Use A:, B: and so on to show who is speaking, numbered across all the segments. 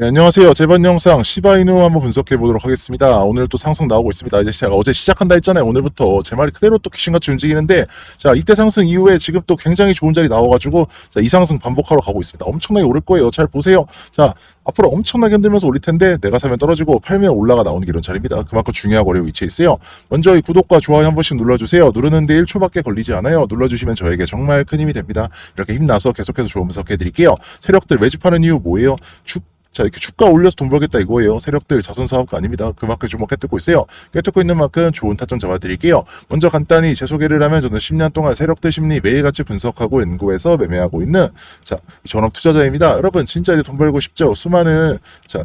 A: 네, 안녕하세요. 제번 영상 시바이누 한번 분석해 보도록 하겠습니다. 오늘 또 상승 나오고 있습니다. 이제 제가 어제 시작한다 했잖아요. 오늘부터 제 말이 그대로 또 귀신같이 움직이는데 자 이때 상승 이후에 지금 또 굉장히 좋은 자리 나와가지고 자, 이 상승 반복하러 가고 있습니다. 엄청나게 오를 거예요. 잘 보세요. 자 앞으로 엄청나게 흔들면서 올릴 텐데 내가 사면 떨어지고 팔면 올라가 나오는 게 이런 자리입니다. 그만큼 중요하고 어려운 위치에 있어요. 먼저 이 구독과 좋아요 한 번씩 눌러주세요. 누르는데 1초밖에 걸리지 않아요. 눌러주시면 저에게 정말 큰 힘이 됩니다. 이렇게 힘나서 계속해서 좋은 분석해 드릴게요. 세력들 매집하는 이유 뭐예요? 주 자 이렇게 주가 올려서 돈 벌겠다 이거예요. 세력들 자선 사업가 아닙니다. 그만큼 주목해 뜯고 있어요. 깨뜯고 있는 만큼 좋은 타점 잡아드릴게요. 먼저 간단히 제 소개를 하면 저는 10년 동안 세력들 심리 매일같이 분석하고 연구해서 매매하고 있는 자 전업 투자자입니다. 여러분 진짜 이제 돈 벌고 싶죠? 수많은 자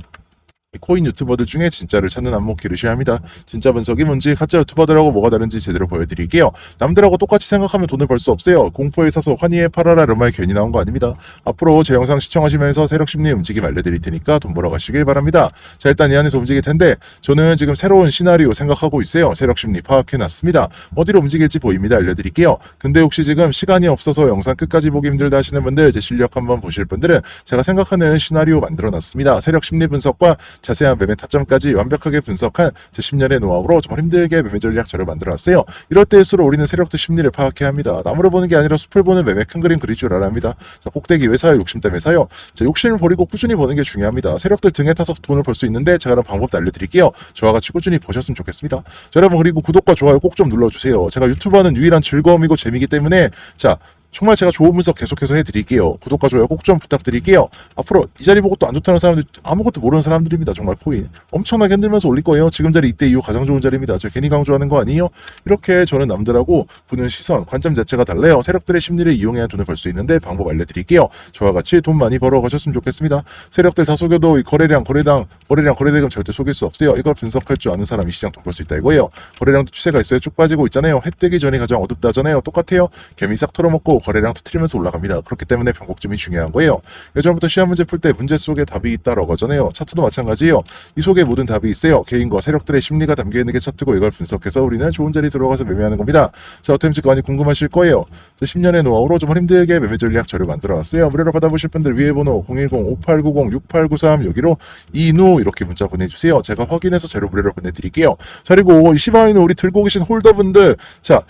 A: 코인 유튜버들 중에 진짜를 찾는 안목 기르셔야 합니다. 진짜 분석이 뭔지 가짜 유튜버들하고 뭐가 다른지 제대로 보여드릴게요. 남들하고 똑같이 생각하면 돈을 벌 수 없어요. 공포에 사서 환희에 팔아라 이런 말 괜히 나온 거 아닙니다. 앞으로 제 영상 시청하시면서 세력 심리 움직임 알려드릴 테니까 돈 벌어 가시길 바랍니다. 자 일단 이 안에서 움직일 텐데 저는 지금 새로운 시나리오 생각하고 있어요. 세력 심리 파악해 놨습니다. 어디로 움직일지 보입니다. 알려드릴게요. 근데 혹시 지금 시간이 없어서 영상 끝까지 보기 힘들다 하시는 분들 제 실력 한번 보실 분들은 제가 생각하는 시나리오 만들어 놨습니다. 세력 심리 분석과 자세한 매매 타점까지 완벽하게 분석한 제 10년의 노하우로 정말 힘들게 매매 전략 자료 만들어놨어요. 이럴 때일수록 우리는 세력들 심리를 파악해야 합니다. 나무를 보는 게 아니라 숲을 보는 매매 큰 그림 그릴 줄 알아야 합니다. 자, 꼭대기 왜 사요? 욕심 때문에 사요? 자, 욕심을 버리고 꾸준히 버는 게 중요합니다. 세력들 등에 타서 돈을 벌 수 있는데 제가 그런 방법도 알려드릴게요. 저와 같이 꾸준히 버셨으면 좋겠습니다. 자, 여러분 그리고 구독과 좋아요 꼭 좀 눌러주세요. 제가 유튜브 하는 유일한 즐거움이고 재미이기 때문에 자 정말 제가 좋은 분석 계속해서 해드릴게요. 구독과 좋아요 꼭 좀 부탁드릴게요. 앞으로 이 자리 보고 또 안 좋다는 사람들 아무것도 모르는 사람들입니다. 정말 코인 엄청나게 흔들면서 올릴 거예요. 지금 자리 이때 이후 가장 좋은 자리입니다. 제가 괜히 강조하는 거 아니에요? 이렇게 저는 남들하고 보는 시선, 관점 자체가 달라요. 세력들의 심리를 이용해야 돈을 벌 수 있는데 방법 알려드릴게요. 저와 같이 돈 많이 벌어 가셨으면 좋겠습니다. 세력들 다 속여도 이 거래량, 거래당, 거래량, 거래대금 절대 속일 수 없어요. 이걸 분석할 줄 아는 사람이 시장 돈 벌 수 있다 이거예요. 거래량도 추세가 있어요. 쭉 빠지고 있잖아요. 해 뜨기 전이 가장 어둡다잖아요. 똑같아요. 개미 싹 털어먹고 거래량 터트리면서 올라갑니다. 그렇기 때문에 변곡점이 중요한 거예요. 예전부터 시험 문제 풀 때 문제 속에 답이 있다라고 하잖아요. 차트도 마찬가지예요. 이 속에 모든 답이 있어요. 개인과 세력들의 심리가 담겨 있는 게 차트고 이걸 분석해서 우리는 좋은 자리 들어가서 매매하는 겁니다. 자, 어템지 많이 궁금하실 거예요. 10년의 노하우로 좀 힘들게 매매 전략 자료 만들어 놨어요. 무료로 받아보실 분들 위에 번호 010-5890-6893 여기로 이누 이렇게 문자 보내주세요. 제가 확인해서 자료 무료로 보내드릴게요. 자, 그리고 이 시바이누 우리 들고 계신 홀더분들 자,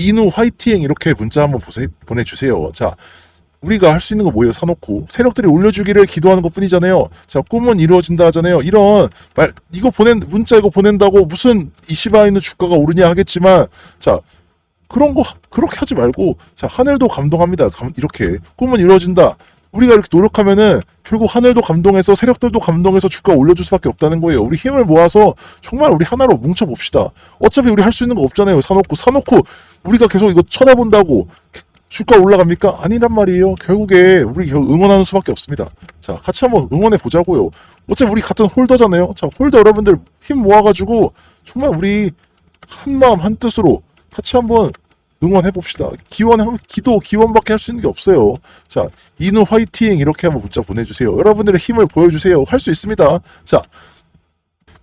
A: 이누 화이팅 이렇게 문자 한번 보세, 보내주세요. 자, 우리가 할 수 있는 거 뭐예요? 사놓고 세력들이 올려주기를 기도하는 것 뿐이잖아요. 자, 꿈은 이루어진다 하잖아요. 이런 말 이거 보낸 문자 이거 보낸다고 무슨 이시바이누 주가가 오르냐 하겠지만 자 그런 거 그렇게 하지 말고 자 하늘도 감동합니다. 감- 이렇게 꿈은 이루어진다. 우리가 이렇게 노력하면은 결국 하늘도 감동해서 세력들도 감동해서 주가 올려줄 수밖에 없다는 거예요. 우리 힘을 모아서 정말 우리 하나로 뭉쳐 봅시다. 어차피 우리 할 수 있는 거 없잖아요. 사놓고 사놓고 우리가 계속 이거 쳐다본다고 주가 올라갑니까? 아니란 말이에요. 결국에 우리 응원하는 수밖에 없습니다. 자, 같이 한번 응원해 보자고요. 어차피 우리 같은 홀더잖아요. 자, 홀더 여러분들 힘 모아가지고 정말 우리 한 마음 한 뜻으로 같이 한번 응원해 봅시다. 기원, 기도, 기원밖에 할 수 있는 게 없어요. 자, 이누 화이팅 이렇게 한번 문자 보내주세요. 여러분들의 힘을 보여주세요. 할 수 있습니다. 자,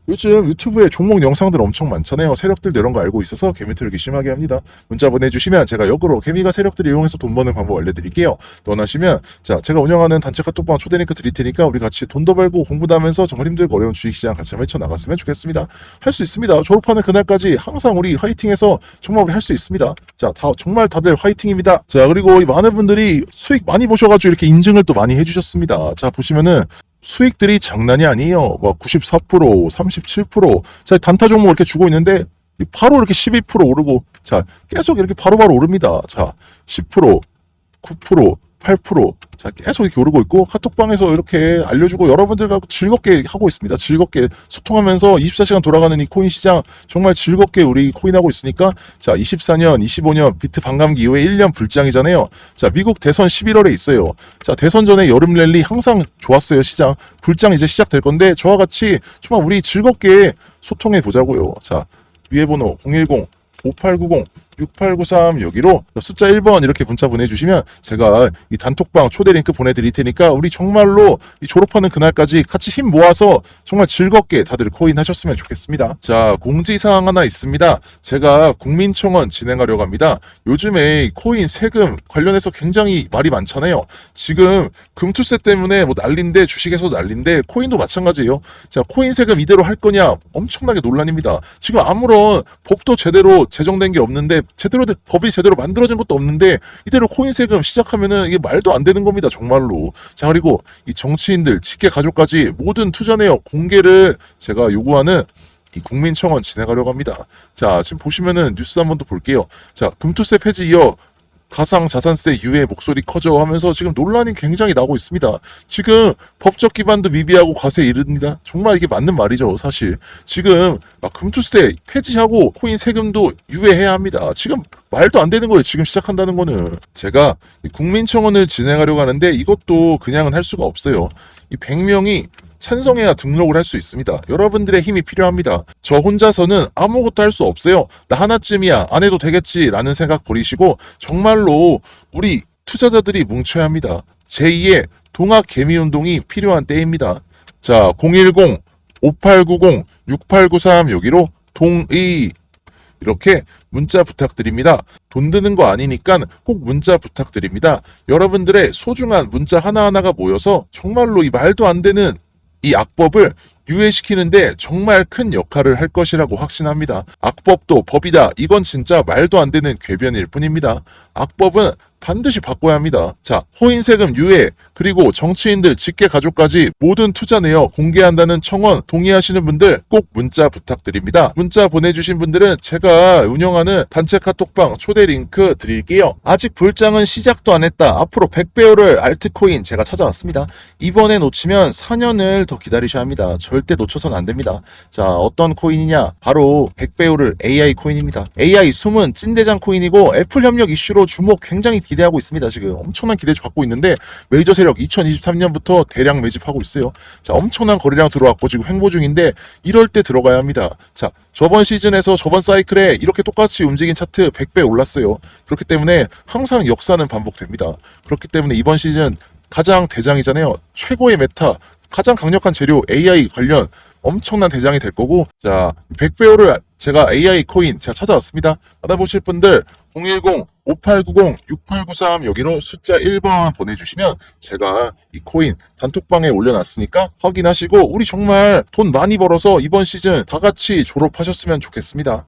A: 요즘 유튜브에 종목 영상들 엄청 많잖아요. 세력들 이런 거 알고 있어서 개미 털기 심하게 합니다. 문자 보내주시면 제가 역으로 개미가 세력들을 이용해서 돈 버는 방법 알려드릴게요. 원하시면 자 제가 운영하는 단체 카톡방 초대 링크 드릴 테니까 우리 같이 돈도 벌고 공부도 하면서 정말 힘들고 어려운 주식시장 같이 헤쳐나갔으면 좋겠습니다. 할 수 있습니다. 졸업하는 그날까지 항상 우리 화이팅해서 정말 우리 할 수 있습니다. 자, 다 정말 다들 화이팅입니다. 자, 그리고 이 많은 분들이 수익 많이 보셔가지고 이렇게 인증을 또 많이 해주셨습니다. 자, 보시면은 수익들이 장난이 아니에요. 뭐 94%, 37%. 자, 단타 종목 이렇게 주고 있는데 바로 이렇게 12% 오르고 자, 계속 이렇게 바로바로 오릅니다. 자, 10%, 9%, 8%. 자, 계속 이렇게 오르고 있고 카톡방에서 이렇게 알려주고 여러분들과 즐겁게 하고 있습니다. 즐겁게 소통하면서 24시간 돌아가는 이 코인 시장 정말 즐겁게 우리 코인하고 있으니까 자, 24년, 25년 비트 반감기 이후에 1년 불장이잖아요. 자, 미국 대선 11월에 있어요. 자, 대선 전에 여름 랠리 항상 좋았어요, 시장. 불장 이제 시작될 건데 저와 같이 정말 우리 즐겁게 소통해 보자고요. 자, 위에 번호 010 5890 6893 여기로 숫자 1번 이렇게 문자 보내주시면 제가 이 단톡방 초대 링크 보내드릴 테니까 우리 정말로 이 졸업하는 그날까지 같이 힘 모아서 정말 즐겁게 다들 코인 하셨으면 좋겠습니다. 자, 공지사항 하나 있습니다. 제가 국민청원 진행하려고 합니다. 요즘에 이 코인 세금 관련해서 굉장히 말이 많잖아요. 지금 금투세 때문에 뭐 난린데 주식에서 난린데 코인도 마찬가지예요. 자, 코인 세금 이대로 할 거냐 엄청나게 논란입니다. 지금 아무런 법도 제대로 제정된 게 없는데 제대로 된- 법이 제대로 만들어진 것도 없는데 이대로 코인 세금 시작하면은 이게 말도 안 되는 겁니다. 정말로. 자, 그리고 이 정치인들, 직계 가족까지 모든 투자 내역 공개를 제가 요구하는 이 국민청원 진행하려고 합니다. 자, 지금 보시면은 뉴스 한 번 더 볼게요. 자, 금투세 폐지 이어 가상 자산세 유예 목소리 커져 하면서 지금 논란이 굉장히 나오고 있습니다. 지금 법적 기반도 미비하고 과세에 이릅니다. 정말 이게 맞는 말이죠, 사실. 지금 막 금투세 폐지하고 코인 세금도 유예해야 합니다. 지금 말도 안 되는 거예요. 지금 시작한다는 거는. 제가 이 국민청원을 진행하려고 하는데 이것도 그냥은 할 수가 없어요. 이 100명이 찬성해야 등록을 할 수 있습니다. 여러분들의 힘이 필요합니다. 저 혼자서는 아무것도 할 수 없어요. 나 하나쯤이야. 안 해도 되겠지라는 생각 버리시고 정말로 우리 투자자들이 뭉쳐야 합니다. 제2의 동학 개미 운동이 필요한 때입니다. 자, 010 5890 6893 여기로 동의 이렇게 문자 부탁드립니다. 돈 드는 거 아니니까 꼭 문자 부탁드립니다. 여러분들의 소중한 문자 하나하나가 모여서 정말로 이 말도 안 되는 이 악법을 유예시키는데 정말 큰 역할을 할 것이라고 확신합니다. 악법도 법이다. 이건 진짜 말도 안 되는 궤변일 뿐입니다. 악법은 반드시 바꿔야 합니다. 자, 호인 세금 유예, 그리고 정치인들, 직계 가족까지 모든 투자 내역 공개한다는 청원 동의하시는 분들 꼭 문자 부탁드립니다. 문자 보내주신 분들은 제가 운영하는 단체 카톡방 초대 링크 드릴게요. 아직 불장은 시작도 안 했다. 앞으로 100배율을 알트코인 제가 찾아왔습니다. 이번에 놓치면 4년을 더 기다리셔야 합니다. 절대 놓쳐선 안 됩니다. 자, 어떤 코인이냐? 바로 100배율을 AI 코인입니다. AI 숨은 찐대장 코인이고 애플 협력 이슈로 주목 굉장히 기대 하고 있습니다. 지금 엄청난 기대 받고 있는데 메이저 세력 2023년부터 대량 매집하고 있어요. 자, 엄청난 거래량 들어왔고 지금 횡보 중인데 이럴 때 들어가야 합니다. 자, 저번 시즌에서 저번 사이클에 이렇게 똑같이 움직인 차트 100배 올랐어요. 그렇기 때문에 항상 역사는 반복됩니다. 그렇기 때문에 이번 시즌 가장 대장이잖아요. 최고의 메타, 가장 강력한 재료 AI 관련 엄청난 대장이 될 거고 자 100배율을 제가 AI 코인 제가 찾아왔습니다. 받아보실 분들 010 5890 6893 여기로 숫자 1번 보내주시면 제가 이 코인 단톡방에 올려놨으니까 확인하시고 우리 정말 돈 많이 벌어서 이번 시즌 다 같이 졸업하셨으면 좋겠습니다.